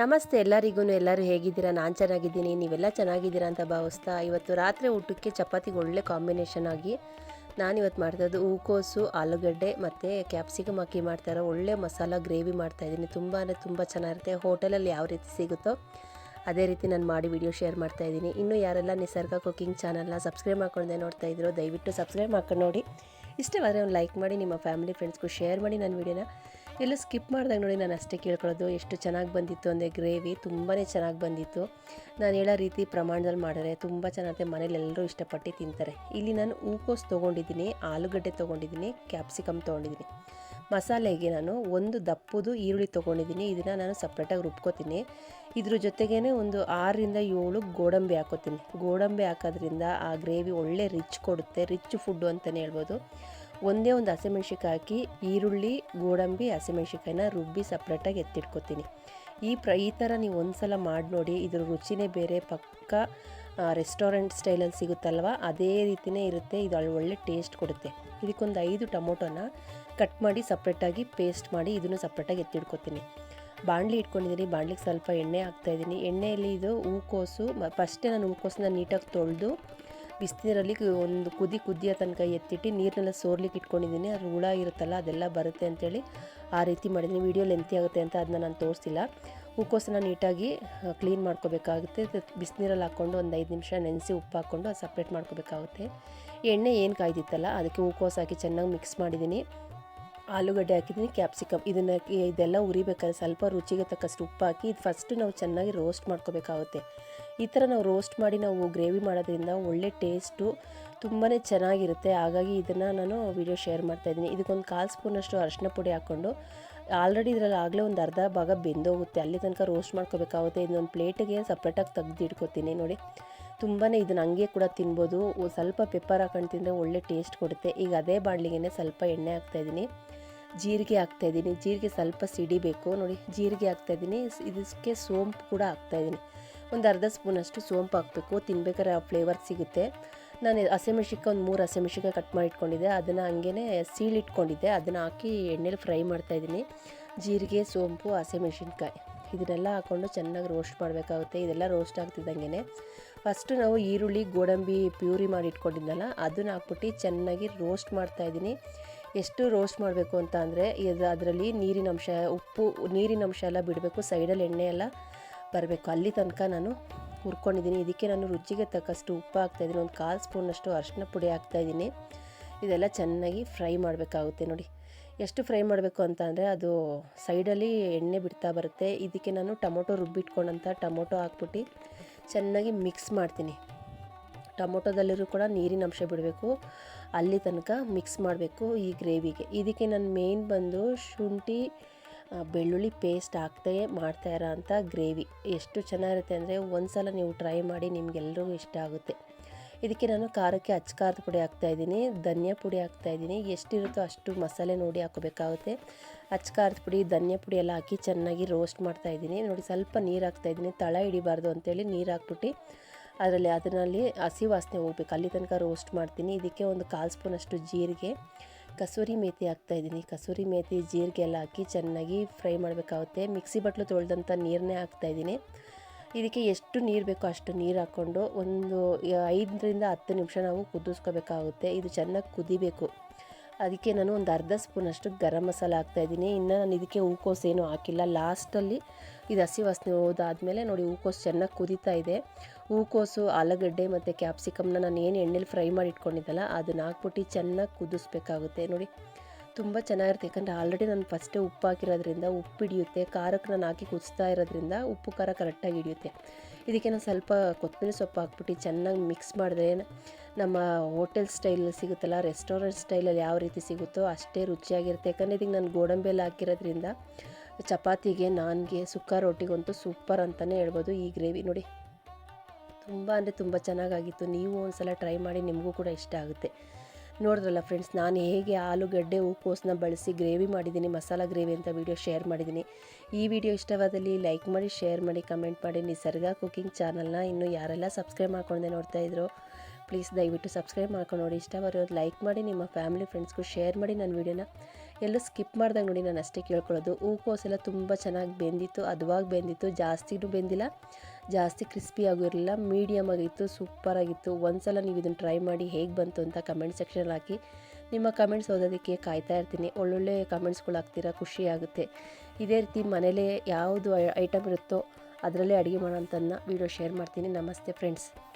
ನಮಸ್ತೆ ಎಲ್ಲರಿಗೂ ಎಲ್ಲರೂ ಹೇಗಿದ್ದೀರಾ? ನಾನು ಚೆನ್ನಾಗಿದ್ದೀನಿ. ನೀವೆಲ್ಲ ಚೆನ್ನಾಗಿದ್ದೀರಾ ಅಂತ ಭಾವಿಸ್ತಾ ಇವತ್ತು ರಾತ್ರಿ ಊಟಕ್ಕೆ ಚಪಾತಿಗೆ ಒಳ್ಳೆ ಕಾಂಬಿನೇಷನ್ ಆಗಿ ನಾನಿವತ್ತು ಮಾಡ್ತಾಯಿದ್ದು ಹೂಕೋಸು, ಆಲೂಗಡ್ಡೆ ಮತ್ತು ಕ್ಯಾಪ್ಸಿಕಮ್ ಹಾಕಿ ಮಾಡ್ತಾರೋ ಒಳ್ಳೆ ಮಸಾಲ ಗ್ರೇವಿ ಮಾಡ್ತಾಯಿದ್ದೀನಿ. ತುಂಬ ಅಂದರೆ ತುಂಬ ಚೆನ್ನಾಗಿರುತ್ತೆ. ಹೋಟೆಲಲ್ಲಿ ಯಾವ ರೀತಿ ಸಿಗುತ್ತೋ ಅದೇ ರೀತಿ ನಾನು ಮಾಡಿ ವಿಡಿಯೋ ಶೇರ್ ಮಾಡ್ತಾಯಿದ್ದೀನಿ. ಇನ್ನೂ ಯಾರೆಲ್ಲ ನಿಸರ್ಗ ಕುಕಿಂಗ್ ಚಾನಲ್ನ ಸಬ್ಸ್ಕ್ರೈಬ್ ಮಾಡ್ಕೊಂಡೆ ನೋಡ್ತಾ ಇದ್ರು ದಯವಿಟ್ಟು ಸಬ್ಸ್ಕ್ರೈಬ್ ಮಾಡ್ಕೊಂಡು ನೋಡಿ. ಇಷ್ಟವಾದರೆ ಒಂದು ಲೈಕ್ ಮಾಡಿ, ನಿಮ್ಮ ಫ್ಯಾಮಿಲಿ ಫ್ರೆಂಡ್ಸ್ಗೂ ಶೇರ್ ಮಾಡಿ ನನ್ನ ವಿಡಿಯೋನ ಎಲ್ಲೂ ಸ್ಕಿಪ್ ಮಾಡಿದಾಗ ನೋಡಿ ನಾನು ಅಷ್ಟೇ ಕೇಳ್ಕೊಳ್ಳೋದು, ಎಷ್ಟು ಚೆನ್ನಾಗಿ ಬಂದಿತ್ತು ಅಂದರೆ ಗ್ರೇವಿ ತುಂಬಾ ಚೆನ್ನಾಗಿ ಬಂದಿತ್ತು. ನಾನು ಹೇಳೋ ರೀತಿ ಪ್ರಮಾಣದಲ್ಲಿ ಮಾಡಿದ್ರೆ ತುಂಬ ಚೆನ್ನಾಗಿ ಮನೇಲಿ ಎಲ್ಲರೂ ಇಷ್ಟಪಟ್ಟು ತಿಂತಾರೆ. ಇಲ್ಲಿ ನಾನು ಹೂಕೋಸು ತೊಗೊಂಡಿದ್ದೀನಿ, ಆಲೂಗಡ್ಡೆ ತೊಗೊಂಡಿದ್ದೀನಿ, ಕ್ಯಾಪ್ಸಿಕಮ್ ತೊಗೊಂಡಿದ್ದೀನಿ. ಮಸಾಲೆಗೆ ನಾನು ಒಂದು ದಪ್ಪದು ಈರುಳ್ಳಿ ತೊಗೊಂಡಿದ್ದೀನಿ, ಇದನ್ನು ನಾನು ಸಪ್ರೇಟಾಗಿ ರುಬ್ಕೋತೀನಿ. ಇದ್ರ ಜೊತೆಗೇ ಒಂದು ಆರರಿಂದ ಏಳು ಗೋಡಂಬಿ ಹಾಕೋತೀನಿ. ಗೋಡಂಬಿ ಹಾಕೋದ್ರಿಂದ ಆ ಗ್ರೇವಿ ಒಳ್ಳೆ ರಿಚ್ ಕೊಡುತ್ತೆ, ರಿಚ್ ಫುಡ್ಡು ಅಂತಲೇ ಹೇಳ್ಬೋದು. ಒಂದೇ ಒಂದು ಹಸಿಮೆಣ್ಸಿಕಾಯಿ ಹಾಕಿ ಈರುಳ್ಳಿ, ಗೋಡಂಬಿ ಹಸಿಮೆಣ್ಸಿಕಾಯಿನ ರುಬ್ಬಿ ಸಪ್ರೇಟಾಗಿ ಎತ್ತಿಟ್ಕೊತೀನಿ. ಈ ಪ್ರ, ಈ ಥರ ನೀವು ಒಂದು ಸಲ ಮಾಡಿ ನೋಡಿ, ಇದ್ರ ರುಚಿನೇ ಬೇರೆ, ಪಕ್ಕ ರೆಸ್ಟೋರೆಂಟ್ ಸ್ಟೈಲಲ್ಲಿ ಸಿಗುತ್ತಲ್ವ? ಅದೇ ರೀತಿಯೇ ಇರುತ್ತೆ, ಇದು ಅಲ್ಲಿ ಒಳ್ಳೆ ಟೇಸ್ಟ್ ಕೊಡುತ್ತೆ. ಇದಕ್ಕೊಂದು ಐದು ಟೊಮೊಟೊನ ಕಟ್ ಮಾಡಿ ಸಪ್ರೇಟಾಗಿ ಪೇಸ್ಟ್ ಮಾಡಿ ಇದನ್ನು ಸಪ್ರೇಟಾಗಿ ಎತ್ತಿಡ್ಕೊತೀನಿ ಬಾಣಲಿ ಇಟ್ಕೊಂಡಿದ್ದೀನಿ, ಬಾಣಲಿಗೆ ಸ್ವಲ್ಪ ಎಣ್ಣೆ ಹಾಕ್ತಾಯಿದ್ದೀನಿ. ಎಣ್ಣೆಯಲ್ಲಿ ಇದು ಹೂಕೋಸು ಫಸ್ಟೇ ನಾನು ಹೂಕೋಸನ್ನ ನೀಟಾಗಿ ತೊಳೆದು ಬಿಸಿನೀರಲ್ಲಿ ಒಂದು ಕುದಿ ಕುದಿಯೋ ತನಕ ಎತ್ತಿಟ್ಟು ನೀರನ್ನೆಲ್ಲ ಸೋರ್ಲಿಕ್ಕೆ ಇಟ್ಕೊಂಡಿದ್ದೀನಿ. ಅದು ಹುಳ ಇರುತ್ತಲ್ಲ, ಅದೆಲ್ಲ ಬರುತ್ತೆ ಅಂತೇಳಿ ಆ ರೀತಿ ಮಾಡಿದ್ದೀನಿ. ವೀಡಿಯೋ ಲೆಂತಿ ಆಗುತ್ತೆ ಅಂತ ಅದನ್ನ ನಾನು ತೋರಿಸಿಲ್ಲ. ಹೂಕೋಸನ್ನ ನೀಟಾಗಿ ಕ್ಲೀನ್ ಮಾಡ್ಕೋಬೇಕಾಗುತ್ತೆ. ಬಿಸಿನೀರಲ್ಲಿ ಹಾಕ್ಕೊಂಡು ಒಂದು ಐದು ನಿಮಿಷ ನೆನೆಸಿ ಉಪ್ಪು ಹಾಕ್ಕೊಂಡು ಅದು ಸಪ್ರೇಟ್ ಮಾಡ್ಕೋಬೇಕಾಗುತ್ತೆ. ಎಣ್ಣೆ ಏನು ಕಾಯ್ದಿತ್ತಲ್ಲ, ಅದಕ್ಕೆ ಹೂಕೋಸು ಹಾಕಿ ಚೆನ್ನಾಗಿ ಮಿಕ್ಸ್ ಮಾಡಿದ್ದೀನಿ. ಆಲೂಗಡ್ಡೆ ಹಾಕಿದ್ದೀನಿ, ಕ್ಯಾಪ್ಸಿಕಮ್. ಇದನ್ನು ಇದೆಲ್ಲ ಉರಿಬೇಕಾದ್ರೆ ಸ್ವಲ್ಪ ರುಚಿಗೆ ತಕ್ಕಷ್ಟು ಉಪ್ಪು ಹಾಕಿ, ಇದು ಫಸ್ಟು ನಾವು ಚೆನ್ನಾಗಿ ರೋಸ್ಟ್ ಮಾಡ್ಕೋಬೇಕಾಗುತ್ತೆ. ಈ ಥರ ನಾವು ರೋಸ್ಟ್ ಮಾಡಿ ನಾವು ಗ್ರೇವಿ ಮಾಡೋದ್ರಿಂದ ಒಳ್ಳೆ ಟೇಸ್ಟು ತುಂಬಾ ಚೆನ್ನಾಗಿರುತ್ತೆ. ಹಾಗಾಗಿ ಇದನ್ನು ನಾನು ವಿಡಿಯೋ ಶೇರ್ ಮಾಡ್ತಾಯಿದ್ದೀನಿ ಇದಕ್ಕೊಂದು ಕಾಲು ಸ್ಪೂನಷ್ಟು ಅರಶಿನ ಪುಡಿ ಹಾಕ್ಕೊಂಡು ಆಲ್ರೆಡಿ ಇದರಲ್ಲಿ ಆಗಲೇ ಒಂದು ಅರ್ಧ ಭಾಗ ಬೆಂದೋಗುತ್ತೆ. ಅಲ್ಲಿ ತನಕ ರೋಸ್ಟ್ ಮಾಡ್ಕೋಬೇಕಾಗುತ್ತೆ. ಇದೊಂದು ಪ್ಲೇಟಿಗೆ ಸಪ್ರೇಟಾಗಿ ತೆಗ್ದು ನೋಡಿ. ತುಂಬಾ ಇದನ್ನು ಹಂಗೆ ಕೂಡ ತಿನ್ಬೋದು. ಸ್ವಲ್ಪ ಪೆಪ್ಪರ್ ಹಾಕೊಂಡು ತಿಂದರೆ ಒಳ್ಳೆ ಟೇಸ್ಟ್ ಕೊಡುತ್ತೆ. ಈಗ ಅದೇ ಬಾಣಲಿಗೆ ಸ್ವಲ್ಪ ಎಣ್ಣೆ ಹಾಕ್ತಾಯಿದ್ದೀನಿ ಜೀರಿಗೆ ಹಾಕ್ತಾಯಿದ್ದೀನಿ ಜೀರಿಗೆ ಸ್ವಲ್ಪ ಸಿಡಿಬೇಕು ನೋಡಿ. ಜೀರಿಗೆ ಹಾಕ್ತಾಯಿದ್ದೀನಿ ಇದಕ್ಕೆ ಸೋಂಪು ಕೂಡ ಹಾಕ್ತಾಯಿದ್ದೀನಿ ಒಂದು ಅರ್ಧ ಸ್ಪೂನಷ್ಟು ಸೋಂಪು ಹಾಕಬೇಕು, ತಿನ್ಬೇಕಾದ್ರೆ ಆ ಫ್ಲೇವರ್ ಸಿಗುತ್ತೆ. ನಾನು ಹಸಿಮೆಣ್ಸಿಕಾಯಿ ಒಂದು ಮೂರು ಹಸಿಮೆಣ್ಸಿಕಾಯಿ ಕಟ್ ಮಾಡಿ ಇಟ್ಕೊಂಡಿದ್ದೆ. ಅದನ್ನು ಹಂಗೇ ಸೀಳಿಟ್ಕೊಂಡಿದ್ದೆ ಅದನ್ನು ಹಾಕಿ ಎಣ್ಣೆಲಿ ಫ್ರೈ ಮಾಡ್ತಾಯಿದ್ದೀನಿ ಜೀರಿಗೆ, ಸೋಂಪು, ಹಸಿಮೆಣ್ಸಿನ್ಕಾಯಿ. ಇದನ್ನೆಲ್ಲ ಹಾಕ್ಕೊಂಡು ಚೆನ್ನಾಗಿ ರೋಸ್ಟ್ ಮಾಡಬೇಕಾಗುತ್ತೆ. ಇದೆಲ್ಲ ರೋಸ್ಟ್ ಆಗ್ತಿದ್ದಂಗೆ ಫಸ್ಟು ನಾವು ಈರುಳ್ಳಿ, ಗೋಡಂಬಿ ಪ್ಯೂರಿ ಮಾಡಿ ಇಟ್ಕೊಂಡಿದ್ದಲ್ಲ ಅದನ್ನು ಹಾಕ್ಬಿಟ್ಟು ಚೆನ್ನಾಗಿ ರೋಸ್ಟ್ ಮಾಡ್ತಾಯಿದ್ದೀನಿ ಎಷ್ಟು ರೋಸ್ಟ್ ಮಾಡಬೇಕು ಅಂತ ಅಂದರೆ, ಇದು ಅದರಲ್ಲಿ ನೀರಿನ ಅಂಶ, ಉಪ್ಪು, ನೀರಿನ ಅಂಶ ಎಲ್ಲ ಬಿಡಬೇಕು ಸೈಡಲ್ಲಿ ಎಣ್ಣೆ ಎಲ್ಲ ಬರಬೇಕು ಅಲ್ಲಿ ತನಕ ನಾನು ಹುರ್ಕೊಂಡಿದ್ದೀನಿ. ಇದಕ್ಕೆ ನಾನು ರುಚಿಗೆ ತಕ್ಕಷ್ಟು ಉಪ್ಪು ಹಾಕ್ತಾಯಿದ್ದೀನಿ. ಒಂದು ಕಾಲು ಸ್ಪೂನಷ್ಟು ಅರಿಶಿನ ಪುಡಿ ಹಾಕ್ತಾಯಿದ್ದೀನಿ. ಇದೆಲ್ಲ ಚೆನ್ನಾಗಿ ಫ್ರೈ ಮಾಡಬೇಕಾಗುತ್ತೆ ನೋಡಿ. ಎಷ್ಟು ಫ್ರೈ ಮಾಡಬೇಕು ಅಂತ ಅಂದರೆ ಅದು ಸೈಡಲ್ಲಿ ಎಣ್ಣೆ ಬಿಡ್ತಾ ಬರುತ್ತೆ. ಇದಕ್ಕೆ ನಾನು ಟೊಮೊಟೊ ರುಬ್ಬಿಟ್ಕೊಂಡಂಥ ಟೊಮೊಟೊ ಹಾಕ್ಬಿಟ್ಟು ಚೆನ್ನಾಗಿ ಮಿಕ್ಸ್ ಮಾಡ್ತೀನಿ. ಟೊಮೊಟೊದಲ್ಲಿರೂ ಕೂಡ ನೀರಿನ ಅಂಶ ಬಿಡಬೇಕು. ಅಲ್ಲಿ ತನಕ ಮಿಕ್ಸ್ ಮಾಡಬೇಕು ಈ ಗ್ರೇವಿಗೆ. ಇದಕ್ಕೆ ನಾನು ಮೇನ್ ಬಂದು ಶುಂಠಿ ಬೆಳ್ಳುಳ್ಳಿ ಪೇಸ್ಟ್ ಹಾಕ್ದೇ ಮಾಡ್ತಾ ಇರೋ ಅಂಥ ಗ್ರೇವಿ ಎಷ್ಟು ಚೆನ್ನಾಗಿರುತ್ತೆ ಅಂದರೆ ಒಂದು ಸಲ ನೀವು ಟ್ರೈ ಮಾಡಿ ನಿಮಗೆಲ್ರಿಗೂ ಇಷ್ಟ ಆಗುತ್ತೆ. ಇದಕ್ಕೆ ನಾನು ಖಾರಕ್ಕೆ ಅಚ್ಚ ಖಾರದ ಪುಡಿ ಹಾಕ್ತಾಯಿದ್ದೀನಿ ಧನಿಯಾ ಪುಡಿ ಹಾಕ್ತಾಯಿದ್ದೀನಿ ಎಷ್ಟಿರುತ್ತೋ ಅಷ್ಟು ಮಸಾಲೆ ನೋಡಿ ಹಾಕೋಬೇಕಾಗುತ್ತೆ. ಅಚ್ಚ ಖಾರದ ಪುಡಿ, ಧನಿಯಾ ಪುಡಿ ಎಲ್ಲ ಹಾಕಿ ಚೆನ್ನಾಗಿ ರೋಸ್ಟ್ ಮಾಡ್ತಾಯಿದ್ದೀನಿ ನೋಡಿ, ಸ್ವಲ್ಪ ನೀರು ಹಾಕ್ತಾಯಿದ್ದೀನಿ ತಳ ಹಿಡಿಬಾರ್ದು ಅಂತೇಳಿ ನೀರು ಹಾಕ್ಬಿಟ್ಟು ಅದರಲ್ಲಿ ಅದರಲ್ಲಿ ಹಸಿ ವಾಸನೆ ಹೋಗ್ಬೇಕು. ಅಲ್ಲಿ ತನಕ ರೋಸ್ಟ್ ಮಾಡ್ತೀನಿ. ಇದಕ್ಕೆ ಒಂದು ಕಾಲು ಸ್ಪೂನಷ್ಟು ಜೀರಿಗೆ ಕಸೂರಿ ಮೇಥೆ ಹಾಕ್ತಾ ಇದ್ದೀನಿ. ಕಸೂರಿ ಮೇಥಿ ಜೀರಿಗೆ ಎಲ್ಲ ಹಾಕಿ ಚೆನ್ನಾಗಿ ಫ್ರೈ ಮಾಡಬೇಕಾಗುತ್ತೆ. ಮಿಕ್ಸಿ ಬಟ್ಲು ತೊಳೆದಂಥ ನೀರನ್ನೇ ಹಾಕ್ತಾಯಿದ್ದೀನಿ ಇದಕ್ಕೆ ಎಷ್ಟು ನೀರು ಬೇಕೋ ಅಷ್ಟು ನೀರು ಹಾಕ್ಕೊಂಡು ಒಂದು, ಐದರಿಂದ ಹತ್ತು ನಿಮಿಷ ನಾವು ಕುದಿಸ್ಕೋಬೇಕಾಗುತ್ತೆ. ಇದು ಚೆನ್ನಾಗಿ ಕುದಿಬೇಕು. ಅದಕ್ಕೆ ನಾನು ಒಂದು ಅರ್ಧ ಸ್ಪೂನಷ್ಟು ಗರಂ ಮಸಾಲ ಹಾಕ್ತಾಯಿದ್ದೀನಿ ಇನ್ನು ನಾನು ಇದಕ್ಕೆ ಹೂಕೋಸು ಏನೂ ಹಾಕಿಲ್ಲ. ಲಾಸ್ಟಲ್ಲಿ ಇದು ಹಸಿ ವಾಸನೆ ಹೋದಾದಮೇಲೆ ನೋಡಿ, ಹೂಕೋಸು ಚೆನ್ನಾಗಿ ಕುದೀತಾ ಇದೆ. ಹೂಕೋಸು, ಆಲೂಗಡ್ಡೆ ಮತ್ತು ಕ್ಯಾಪ್ಸಿಕಮ್ನ ನಾನು ಏನು ಎಣ್ಣೆಲಿ ಫ್ರೈ ಮಾಡಿ ಇಟ್ಕೊಂಡಿದ್ದಲ್ಲ ಅದನ್ನ ಹಾಕ್ಬಿಟ್ಟು ಚೆನ್ನಾಗಿ ಕುದಿಸ್ಬೇಕಾಗುತ್ತೆ. ನೋಡಿ ತುಂಬ ಚೆನ್ನಾಗಿರುತ್ತೆ. ಯಾಕಂದರೆ ಆಲ್ರೆಡಿ ನಾನು ಫಸ್ಟೇ ಉಪ್ಪು ಹಾಕಿರೋದ್ರಿಂದ ಉಪ್ಪು ಹಿಡಿಯುತ್ತೆ, ಖಾರಕ್ಕೆ ನಾನು ಹಾಕಿ ಕುದಿಸ್ತಾ ಇರೋದ್ರಿಂದ ಉಪ್ಪು ಖಾರ ಕರೆಕ್ಟಾಗಿ ಹಿಡಿಯುತ್ತೆ. ಇದಕ್ಕೆ ನಾನು ಸ್ವಲ್ಪ ಕೊತ್ತಂಬರಿ ಸೊಪ್ಪು ಹಾಕ್ಬಿಟ್ಟು ಚೆನ್ನಾಗಿ ಮಿಕ್ಸ್ ಮಾಡಿದ್ರೆ ನಮ್ಮ ಹೋಟೆಲ್ ಸ್ಟೈಲ್ ಸಿಗುತ್ತಲ್ಲ ರೆಸ್ಟೋರೆಂಟ್ ಸ್ಟೈಲಲ್ಲಿ ಯಾವ ರೀತಿ ಸಿಗುತ್ತೋ ಅಷ್ಟೇ ರುಚಿಯಾಗಿರುತ್ತೆ. ಯಾಕಂದರೆ ಇದಕ್ಕೆ ನಾನು ಗೋಡಂಬಿ ಎಲ್ಲ ಹಾಕಿರೋದ್ರಿಂದ ಚಪಾತಿಗೆ, ನಾನ್ಗೆ, ಸುಕ್ಕ ರೊಟ್ಟಿಗಂತೂ ಸೂಪರ್ ಅಂತಲೇ ಹೇಳ್ಬೋದು ಈ ಗ್ರೇವಿ ನೋಡಿ, ತುಂಬ ಅಂದರೆ ತುಂಬ ಚೆನ್ನಾಗಾಗಿತ್ತು. ನೀವು ಒಂದು ಸಲ ಟ್ರೈ ಮಾಡಿ ನಿಮಗೂ ಕೂಡ ಇಷ್ಟ ಆಗುತ್ತೆ. ನೋಡಿದ್ರಲ್ಲ ಫ್ರೆಂಡ್ಸ್ ನಾನು ಹೇಗೆ ಆಲೂಗಡ್ಡೆ ಹೂಕೋಸನ್ನ ಬಳಸಿ ಗ್ರೇವಿ ಮಾಡಿದ್ದೀನಿ, ಮಸಾಲ ಗ್ರೇವಿ ಅಂತ ವೀಡಿಯೋ ಶೇರ್ ಮಾಡಿದ್ದೀನಿ. ಈ ವಿಡಿಯೋ ಇಷ್ಟವಾದಲ್ಲಿ ಲೈಕ್ ಮಾಡಿ ಶೇರ್ ಮಾಡಿ ಕಮೆಂಟ್ ಮಾಡಿ. ನಿಸರ್ಗ ಕುಕಿಂಗ್ ಚಾನಲ್ನ ಇನ್ನೂ ಯಾರೆಲ್ಲ ಸಬ್ಸ್ಕ್ರೈಬ್ ಮಾಡ್ಕೊಂಡೆ ನೋಡ್ತಾ ಇದ್ರು ಪ್ಲೀಸ್ ದಯವಿಟ್ಟು ಸಬ್ಸ್ಕ್ರೈಬ್ ಮಾಡ್ಕೊಂಡು ನೋಡಿ. ಇಷ್ಟ ಬರೋದು ಲೈಕ್ ಮಾಡಿ, ನಿಮ್ಮ ಫ್ಯಾಮಿಲಿ ಫ್ರೆಂಡ್ಸ್ಗೂ ಶೇರ್ ಮಾಡಿ ನನ್ನ ವೀಡಿಯೋನ ಎಲ್ಲೂ ಸ್ಕಿಪ್ ಮಾಡ್ದಂಗೆ ನೋಡಿ, ನಾನು ಅಷ್ಟೇ ಕೇಳ್ಕೊಳ್ಳೋದು. ಹೂಕೋಸೆಲ್ಲ ತುಂಬ ಚೆನ್ನಾಗಿ ಬೆಂದಿತ್ತು, ಅದುವಾಗಿ ಬೆಂದಿತ್ತು, ಜಾಸ್ತಿನೂ ಬೆಂದಿಲ್ಲ. ಜಾಸ್ತಿ ಕ್ರಿಸ್ಪಿ ಆಗಿರಲಿಲ್ಲ ಮೀಡಿಯಮ್ ಆಗಿತ್ತು ಸೂಪರಾಗಿತ್ತು ಒಂದ್ಸಲ ನೀವು ಇದನ್ನು ಟ್ರೈ ಮಾಡಿ ಹೇಗೆ ಬಂತು ಅಂತ ಕಮೆಂಟ್ ಸೆಕ್ಷನಲ್ಲಿ ಹಾಕಿ. ನಿಮ್ಮ ಕಮೆಂಟ್ಸ್ ಓದೋದಕ್ಕೆ ಕಾಯ್ತಾ ಇರ್ತೀನಿ. ಒಳ್ಳೊಳ್ಳೆ ಕಮೆಂಟ್ಸ್ಗಳು ಹಾಕ್ತೀರಾ, ಖುಷಿ ಆಗುತ್ತೆ. ಇದೇ ರೀತಿ ಮನೇಲೇ ಯಾವುದು ಐಟಮ್ ಇರುತ್ತೋ ಅದರಲ್ಲೇ ಅಡುಗೆ ಮಾಡೋಂಥದ್ದನ್ನ ವೀಡಿಯೋ ಶೇರ್ ಮಾಡ್ತೀನಿ. ನಮಸ್ತೆ ಫ್ರೆಂಡ್ಸ್